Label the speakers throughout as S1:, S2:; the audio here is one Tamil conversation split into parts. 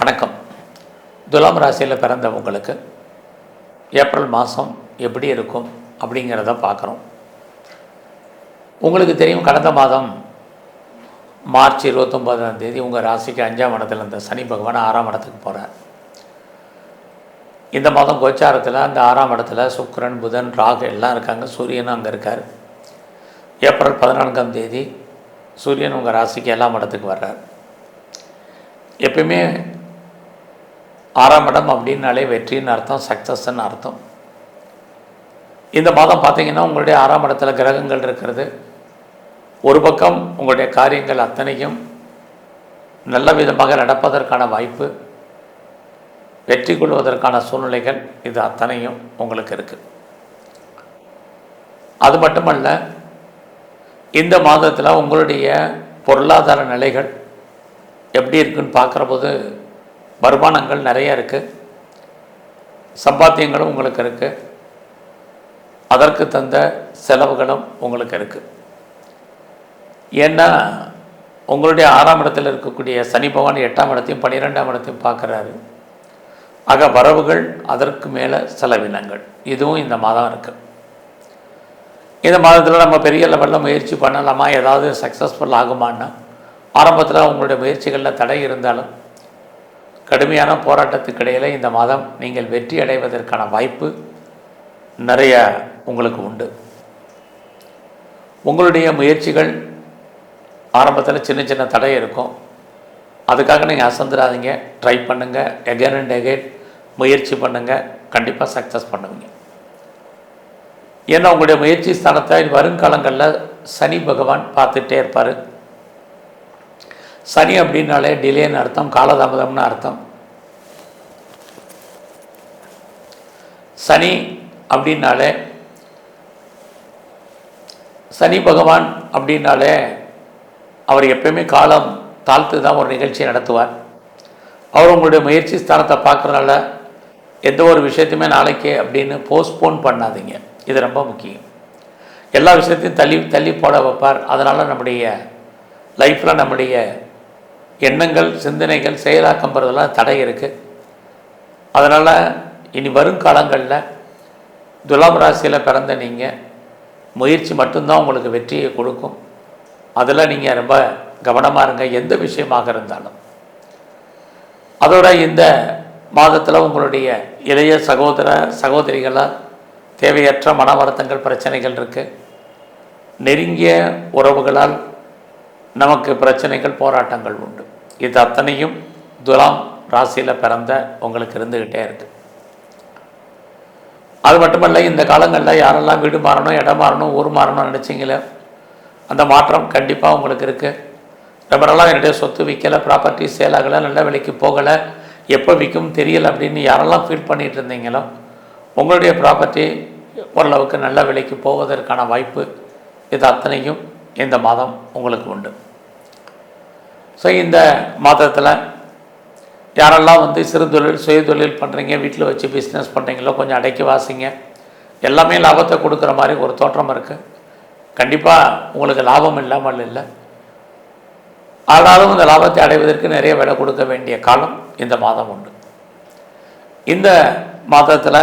S1: வணக்கம். துலாம் ராசியில் பிறந்தவங்களுக்கு ஏப்ரல் மாதம் எப்படி இருக்கும் அப்படிங்கிறத பார்க்குறோம். உங்களுக்கு தெரியும் கடந்த மாதம் மார்ச் இருபத்தொம்போதாம் தேதி உங்கள் ராசிக்கு அஞ்சாம் இடத்துல இந்த சனி பகவான் ஆறாம் இடத்துக்கு போகிறார் இந்த மாதம் கோச்சாரத்தில் அந்த ஆறாம் இடத்துல சுக்கரன் புதன் ராகு எல்லாம் இருக்காங்க. சூரியனும் அங்கே இருக்கார். ஏப்ரல் பதினான்காம் தேதி சூரியன் உங்கள் ராசிக்கு எல்லாம் இடத்துக்கு வர்றார். எப்பயுமே ஆறாம் இடம் அப்படின்னாலே வெற்றின்னு அர்த்தம் சக்ஸஸ்ன்னு அர்த்தம். இந்த மாதம் பார்த்தீங்கன்னா உங்களுடைய ஆறாம் இடத்துல கிரகங்கள் இருக்கிறது. ஒரு பக்கம் உங்களுடைய காரியங்கள் அத்தனையும் நல்ல விதமாக நடப்பதற்கான வாய்ப்பு வெற்றி கொள்வதற்கான சூழ்நிலைகள் இது அத்தனையும் உங்களுக்கு இருக்குது அது மட்டுமல்ல இந்த மாதத்தில் உங்களுடைய பொருளாதார நிலைகள் எப்படி இருக்குன்னு பார்க்குற போது வருமானங்கள் நிறைய இருக்குது சம்பாத்தியங்களும் உங்களுக்கு இருக்குது அதற்கு தந்த செலவுகளும் உங்களுக்கு இருக்குது ஏன்னா உங்களுடைய ஆறாம் இடத்தில் இருக்கக்கூடிய சனி பகவான் எட்டாம் இடத்தையும் பன்னிரெண்டாம் இடத்தையும் பார்க்குறாரு. ஆக வரவுகள் அதற்கு மேலே செலவினங்கள். இதுவும் இந்த மாதம் இருக்குது இந்த மாதத்தில் நம்ம பெரிய லெவலில் முயற்சி பண்ணலாமா? ஏதாவது சக்ஸஸ்ஃபுல் ஆகுமான்னா? ஆரம்பத்தில் உங்களுடைய முயற்சிகளில் தடை இருந்தாலும் கடுமையான போராட்டத்துக்கு இடையில் இந்த மாதம் நீங்கள் வெற்றி அடைவதற்கான வாய்ப்பு நிறைய உங்களுக்கு உண்டு. உங்களுடைய முயற்சிகள் ஆரம்பத்தில் சின்ன சின்ன தடை இருக்கும். அதுக்காக நீங்கள் அசந்துடாதீங்க ட்ரை பண்ணுங்கள் எகைன் அண்ட் எகைன் முயற்சி பண்ணுங்கள் கண்டிப்பாக சக்ஸஸ் பண்ணுவீங்க. ஏன்னா உங்களுடைய முயற்சி ஸ்தானத்தை வருங்காலங்களில் சனி பகவான் பார்த்துட்டே இருப்பார். சனி அப்படின்னாலே டிலேன்னு அர்த்தம் காலதாமதம்னு அர்த்தம். சனி அப்படின்னாலே சனி பகவான் அப்படின்னாலே அவர் எப்பயுமே காலம் தாழ்த்து தான் ஒரு நிகழ்ச்சியை நடத்துவார். அவர் உங்களுடைய முயற்சி ஸ்தானத்தை பார்க்குறனால எந்த ஒரு விஷயத்தையுமே நாளைக்கு அப்படின்னு போஸ்ட்போன் பண்ணாதீங்க. இது ரொம்ப முக்கியம். எல்லா விஷயத்தையும் தள்ளி தள்ளி போட வைப்பார். அதனால் நம்முடைய லைஃப்பில் நம்முடைய எண்ணங்கள் சிந்தனைகள் செயலாக்கம் பெறதெல்லாம் தடை இருக்குது அதனால் இனி வரும் காலங்களில் துலாம் ராசியில் பிறந்த நீங்கள் முயற்சி மட்டும்தான் உங்களுக்கு வெற்றியை கொடுக்கும். அதில் நீங்கள் ரொம்ப கவனமாக இருங்க. எந்த விஷயமாக இருந்தாலும். அதோட இந்த மாதத்தில் உங்களுடைய இளைய சகோதர சகோதரிகளாக தேவையற்ற மன வருத்தங்கள் பிரச்சனைகள் இருக்குது நெருங்கிய உறவுகளால் நமக்கு பிரச்சனைகள் போராட்டங்கள் உண்டு. இது அத்தனையும் துலாம் ராசியில் பிறந்த உங்களுக்கு இருந்துக்கிட்டே இருக்குது அது மட்டுமல்ல இந்த காலங்களில் யாரெல்லாம் வீடு மாறணும் இடம் மாறணும் ஊர் மாறணும்னு நினச்சிங்களே அந்த மாற்றம் கண்டிப்பாக உங்களுக்கு இருக்குது ரொம்ப நாளாக என்னுடைய சொத்து விற்கலை ப்ராப்பர்ட்டி சேல் ஆகலை நல்ல விலைக்கு போகலை எப்போ விற்கும் தெரியலை அப்படின்னு யாரெல்லாம் ஃபீல் பண்ணிகிட்டு இருந்தீங்களோ உங்களுடைய ப்ராப்பர்ட்டி ஓரளவுக்கு நல்ல விலைக்கு போவதற்கான வாய்ப்பு இது அத்தனையும் இந்த மாதம் உங்களுக்கு உண்டு. ஸோ இந்த மாதத்தில் யாரெல்லாம் வந்து சிறு தொழில் சுய தொழில் பண்ணுறீங்க வீட்டில் வச்சு பிஸ்னஸ் பண்ணுறீங்களோ கொஞ்சம் அடைக்கி வாசிங்க. எல்லாமே லாபத்தை கொடுக்குற மாதிரி ஒரு தோற்றம் இருக்குது கண்டிப்பாக உங்களுக்கு லாபம் இல்லாமல் இல்லை. ஆனாலும் இந்த லாபத்தை அடைவதற்கு நிறைய விலை கொடுக்க வேண்டிய காலம் இந்த மாதம் உண்டு. இந்த மாதத்தில்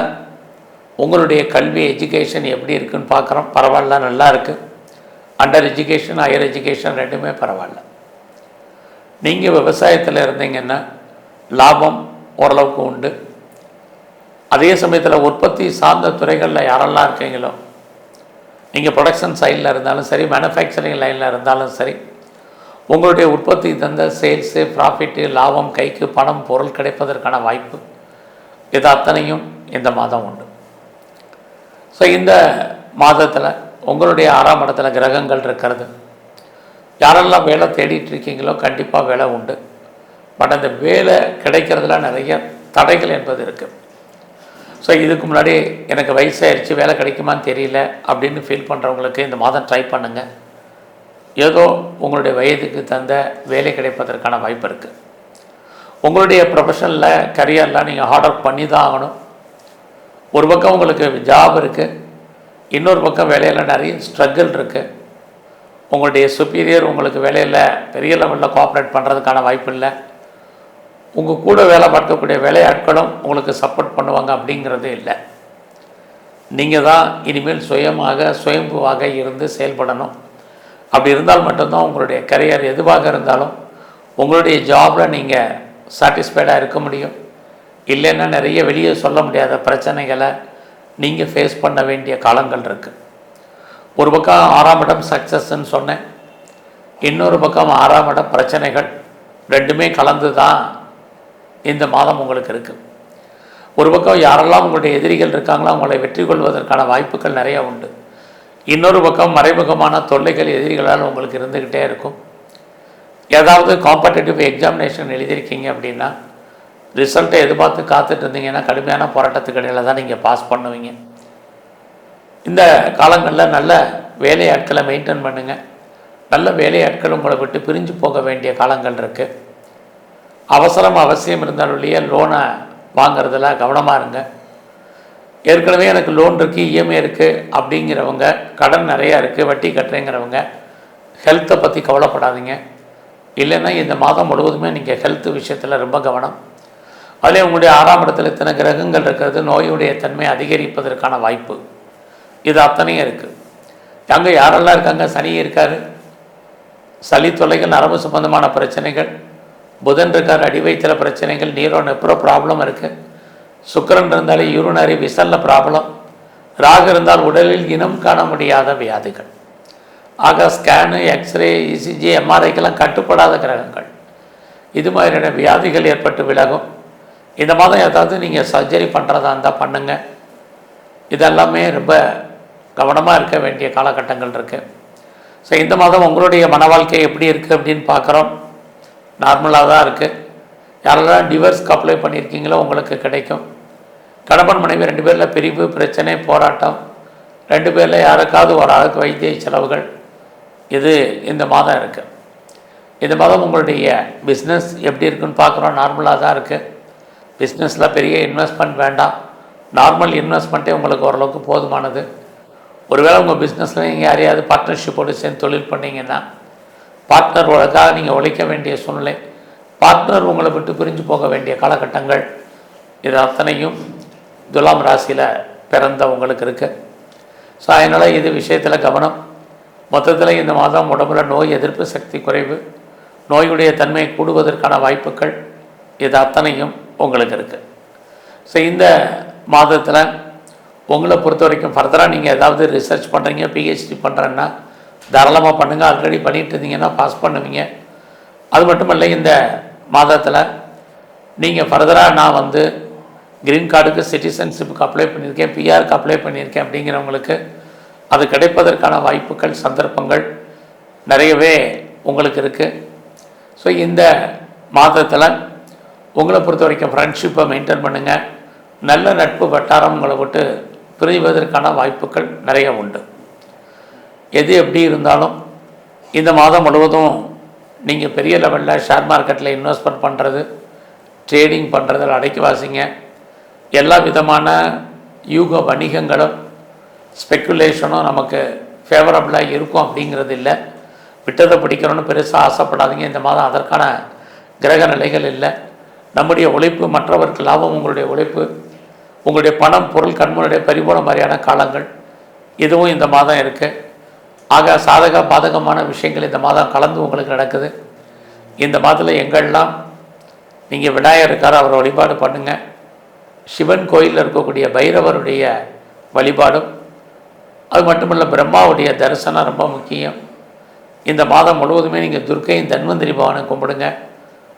S1: உங்களுடைய கல்வி எஜுகேஷன் எப்படி இருக்குன்னு பார்க்குறோம். பரவாயில்ல நல்லா இருக்குது அண்டர் எஜுகேஷன் ஹையர் எஜுகேஷன் ரெண்டுமே பரவாயில்ல. நீங்கள் விவசாயத்தில் இருந்தீங்கன்னா லாபம் ஓரளவுக்கு உண்டு. அதே சமயத்தில் உற்பத்தி சார்ந்த துறைகளில் யாரெல்லாம் இருக்கீங்களோ நீங்கள் ப்ரொடக்ஷன் சைடில் இருந்தாலும் சரி மேனுஃபேக்சரிங் லைனில் இருந்தாலும் சரி உங்களுடைய உற்பத்தி தந்த சேல்ஸு ப்ராஃபிட்டு லாபம் கைக்கு பணம் பொருள் கிடைப்பதற்கான வாய்ப்பு இது அத்தனையும் இந்த மாதம் உண்டு. ஸோ இந்த மாதத்தில் உங்களுடைய ஆறாம் இடத்துல கிரகங்கள் இருக்கிறது. யாரெல்லாம் வேலை தேடிட்டு இருக்கீங்களோ கண்டிப்பாக வேலை உண்டு. பட் அந்த வேலை கிடைக்கிறதுல நிறைய தடைகள் என்பது இருக்குது ஸோ இதுக்கு முன்னாடி எனக்கு வயசாகிடுச்சு வேலை கிடைக்குமான்னு தெரியல அப்படின்னு ஃபீல் பண்ணுறவங்களுக்கு இந்த மாதம் ட்ரை பண்ணுங்கள் ஏதோ உங்களுடைய வயதுக்கு தந்த வேலை கிடைப்பதற்கான வாய்ப்பு இருக்குது உங்களுடைய ப்ரொஃபஷனில் கரியரில் நீங்கள் ஹார்ட் ஒர்க் பண்ணி தான் ஆகணும். ஒரு பக்கம் உங்களுக்கு ஜாப் இருக்குது இன்னொரு பக்கம் வேலையில் நிறைய ஸ்ட்ரகிள் இருக்குது உங்களுடைய சுப்பீரியர் உங்களுக்கு வேலையில் பெரிய லெவலில் கோஆப்ரேட் பண்ணுறதுக்கான வாய்ப்பு இல்லை. உங்கள் கூட வேலை பார்க்கக்கூடிய வேலையாட்களும் உங்களுக்கு சப்போர்ட் பண்ணுவாங்க அப்படிங்கிறதே இல்லை. நீங்கள் தான் இனிமேல் சுயமாக சுயம்புவாக இருந்து செயல்படணும். அப்படி இருந்தால் மட்டும்தான் உங்களுடைய கரியர் எதுவாக இருந்தாலும் உங்களுடைய ஜாபில் நீங்கள் சாட்டிஸ்ஃபைடாக இருக்க முடியும். இல்லைன்னா நிறைய வெளியே சொல்ல முடியாத பிரச்சனைகளை நீங்கள் ஃபேஸ் பண்ண வேண்டிய காலங்கள் இருக்குது ஒரு பக்கம் ஆறாம் இடம் சக்ஸஸ்ன்னு சொன்னேன். இன்னொரு பக்கம் ஆறாம் இடம் பிரச்சனைகள். ரெண்டுமே கலந்து தான் இந்த மாதம் உங்களுக்கு இருக்குது ஒரு பக்கம் யாரெல்லாம் உங்களுடைய எதிரிகள் இருக்காங்களோ அவங்களை வெற்றி கொள்வதற்கான வாய்ப்புகள் நிறைய உண்டு. இன்னொரு பக்கம் மறைமுகமான தொல்லைகள் எதிரிகளால் உங்களுக்கு இருந்துக்கிட்டே இருக்கும். ஏதாவது காம்படிட்டிவ் எக்ஸாமினேஷன் எழுதியிருக்கீங்க அப்படின்னா ரிசல்ட்டை எதிர்பார்த்து காத்துட்டு இருந்தீங்கன்னா கடுமையான போராட்டத்துக்கு இடையில தான் நீங்கள் பாஸ் பண்ணுவீங்க. இந்த காலங்களில் நல்ல வேலையாட்களை மெயின்டைன் பண்ணுங்கள் நல்ல வேலையாட்கள் உங்களை விட்டு பிரிஞ்சு போக வேண்டிய காலங்கள் இருக்குது அவசரம் அவசியம் இருந்தாலுடைய லோனை வாங்குறதுல கவனமாக இருங்க. ஏற்கனவே எனக்கு லோன் இருக்குது இஎம்ஐ இருக்குது அப்படிங்கிறவங்க கடன் நிறையா இருக்குது வட்டி கட்டுறேங்கிறவங்க ஹெல்த்தை பற்றி கவலைப்படாதீங்க. இல்லைன்னா இந்த மாதம் முழுவதுமே நீங்கள் ஹெல்த் விஷயத்தில் ரொம்ப கவனம். அதிலே உங்களுடைய ஆறாம் இடத்துல இத்தனை கிரகங்கள் இருக்கிறது நோயுடைய தன்மை அதிகரிப்பதற்கான வாய்ப்பு. இது அத்தனையும் இருக்குது அங்கே யாரெல்லாம் இருக்காங்க? சனி இருக்கார். சளி தொல்லைகள் நரம்பு சம்பந்தமான பிரச்சனைகள் புதன் இருக்கார் அடி வைத்தல பிரச்சனைகள் நீரோ நெப்புற ப்ராப்ளம் இருக்குது சுக்கரன் இருந்தாலே யூரினரி விசல்ல ப்ராப்ளம் ராகு இருந்தால் உடலில் இனம் காண முடியாத வியாதிகள். ஆக ஸ்கேனு எக்ஸ்ரே இசிஜி எம்ஆர்ஐக்கெல்லாம் கட்டுப்படாத கிரகங்கள். இது மாதிரியான வியாதிகள் ஏற்பட்டு விலகும். இந்த மாதம் ஏதாவது நீங்கள் சர்ஜரி பண்ணுறதா இருந்தால் பண்ணுங்கள் இதெல்லாமே ரொம்ப கவனமாக இருக்க வேண்டிய காலகட்டங்கள் இருக்குது ஸோ இந்த மாதம் உங்களுடைய மன வாழ்க்கை எப்படி இருக்குது அப்படின்னு பார்க்குறோம். நார்மலாக தான் இருக்குது யாரெல்லாம் டிவர்ஸ்க்கு அப்ளை பண்ணியிருக்கீங்களோ உங்களுக்கு கிடைக்கும். கணவன் மனைவி ரெண்டு பேரில் பிரிவு பிரச்சனை போராட்டம். ரெண்டு பேரில் யாருக்காவது ஒரு ஆளுக்கு வைத்திய செலவுகள். இது இந்த மாதம் இருக்குது இந்த மாதம் உங்களுடைய பிஸ்னஸ் எப்படி இருக்குன்னு பார்க்குறோம். நார்மலாக தான் இருக்குது பிஸ்னஸில் பெரிய இன்வெஸ்ட்மெண்ட் வேண்டாம். நார்மல் இன்வெஸ்ட்மெண்ட்டே உங்களுக்கு ஓரளவுக்கு போதுமானது. ஒருவேளை உங்கள் பிஸ்னஸில் நீங்கள் யாரையாவது பார்ட்னர்ஷிப்போடு சேர்ந்து தொழில் பண்ணிங்கன்னா பார்ட்னர் உலகாக நீங்கள் உழைக்க வேண்டிய சூழ்நிலை பார்ட்னர் உங்களை விட்டு பிரிஞ்சு போக வேண்டிய காலகட்டங்கள் இது அத்தனையும் துலாம் ராசியில் பிறந்த உங்களுக்கு இருக்குது ஸோ அதனால் இது விஷயத்தில் கவனம். மொத்தத்தில் இந்த மாதம் உடம்புல நோய் எதிர்ப்பு சக்தி குறைவு நோயுடைய தன்மை கூடுவதற்கான வாய்ப்புகள் இது அத்தனையும் உங்களுக்கு இருக்குது ஸோ இந்த மாதத்தில் உங்களை பொறுத்த வரைக்கும் ஃபர்தராக நீங்கள் ஏதாவது ரிசர்ச் பண்ணுறீங்க பிஹெச்டி பண்ணுறேன்னா தாராளமாக பண்ணுங்கள் ஆல்ரெடி பண்ணிகிட்டு இருந்தீங்கன்னா பாஸ் பண்ணுவீங்க. அது மட்டும் இல்லை இந்த மாதத்தில் நீங்கள் ஃபர்தராக நான் வந்து க்ரீன் கார்டுக்கு சிட்டிசன்ஷிப்புக்கு அப்ளை பண்ணியிருக்கேன் பிஆருக்கு அப்ளை பண்ணியிருக்கேன் அப்படிங்கிறவங்களுக்கு அது கிடைப்பதற்கான வாய்ப்புகள் சந்தர்ப்பங்கள் நிறையவே உங்களுக்கு இருக்குது ஸோ இந்த மாதத்தில் உங்களை பொறுத்த வரைக்கும் ஃப்ரெண்ட்ஷிப்பை மெயின்டைன் பண்ணுங்கள் நல்ல நட்பு வட்டாரம் உங்களை விட்டு பிரிவதற்கான வாய்ப்புகள் நிறைய உண்டு. எது எப்படி இருந்தாலும் இந்த மாதம் முழுவதும் நீங்கள் பெரிய லெவலில் ஷேர் மார்க்கெட்டில் இன்வெஸ்ட்மெண்ட் பண்ணுறது ட்ரேடிங் பண்ணுறதில் அடைக்கி வாசிங்க. எல்லா விதமான யூக வணிகங்களும் ஸ்பெக்குலேஷனும் நமக்கு ஃபேவரபுளாக இருக்கும் அப்படிங்கிறது இல்லை. விட்டதை பிடிக்கணும்னு பெருசாக ஆசைப்படாதீங்க. இந்த மாதம் அதற்கான கிரக நிலைகள் இல்லை. நம்முடைய உழைப்பு மற்றவருக்கு லாபம் உங்களுடைய உழைப்பு உங்களுடைய பணம் பொருள் கண்முனுடைய பரிபூர்ண மாதிரியான காலங்கள் இதுவும் இந்த மாதம் இருக்குது ஆக சாதக பாதகமான விஷயங்கள் இந்த மாதம் கலந்து உங்களுக்கு நடக்குது. இந்த மாதத்தில் எங்கெல்லாம் நீங்கள் விநாயகர் இருக்கார் அவரை வழிபாடு பண்ணுங்கள் சிவன் கோயிலில் இருக்கக்கூடிய பைரவருடைய வழிபாடும் அது மட்டுமல்ல பிரம்மாவுடைய தரிசனம் ரொம்ப முக்கியம். இந்த மாதம் முழுவதுமே நீங்கள் துர்க்கையும் தன்வந்திரி பவனை கும்பிடுங்க.